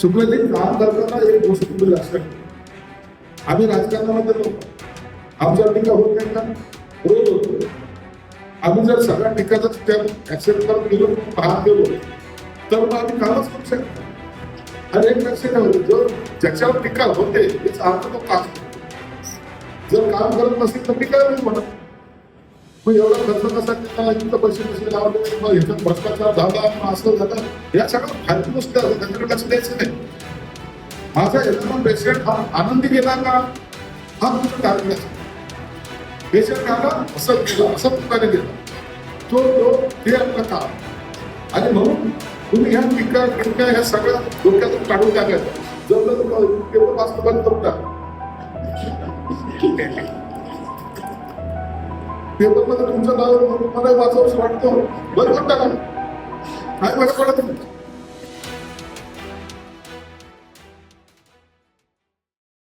शुक्लजी काम करताना एक गोष्ट तुम्ही लक्षात आम्ही राजकारणामध्ये नव्हतो. आमच्या टीका होत नाही का? रोज होतो. आम्ही जर सगळ्या टीकाचा स्टेप ऍक्सेप्ट करून गेलो पाहत गेलो तर मग आम्ही कामच करू शकतो आणि एक लक्षात ठेवा हो, जर ज्याच्यावर टीका होते त्याचा अर्थ तो काम जर काम करत नसेल तर टीका नाही म्हणत मग एवढा खर्च कसा केला इतकं पैसे कसे लावले? मग ह्याच्यात भ्रष्टाचार झाला मग असं झालं या सगळ्या फालतू गोष्टी आहेत. त्यांच्याकडे लक्ष द्यायचं नाही. माझा एखादा पेशंट हा आनंदी गेला का? हा तुमचं टार्गेट असतो पेशंट आला असं गेला असं प्रकारे गेला. तो तो ते आपलं काम. आणि म्हणून तुम्ही ह्या टीका टिका ह्या सगळ्या डोक्यातून काढून टाकायचं जर तेवढं वाचतं बंद करून टाका पेपरमध्ये तुमचं नाव मला वाचावंसं वाटतं बरं का काय बरं पडत नाही.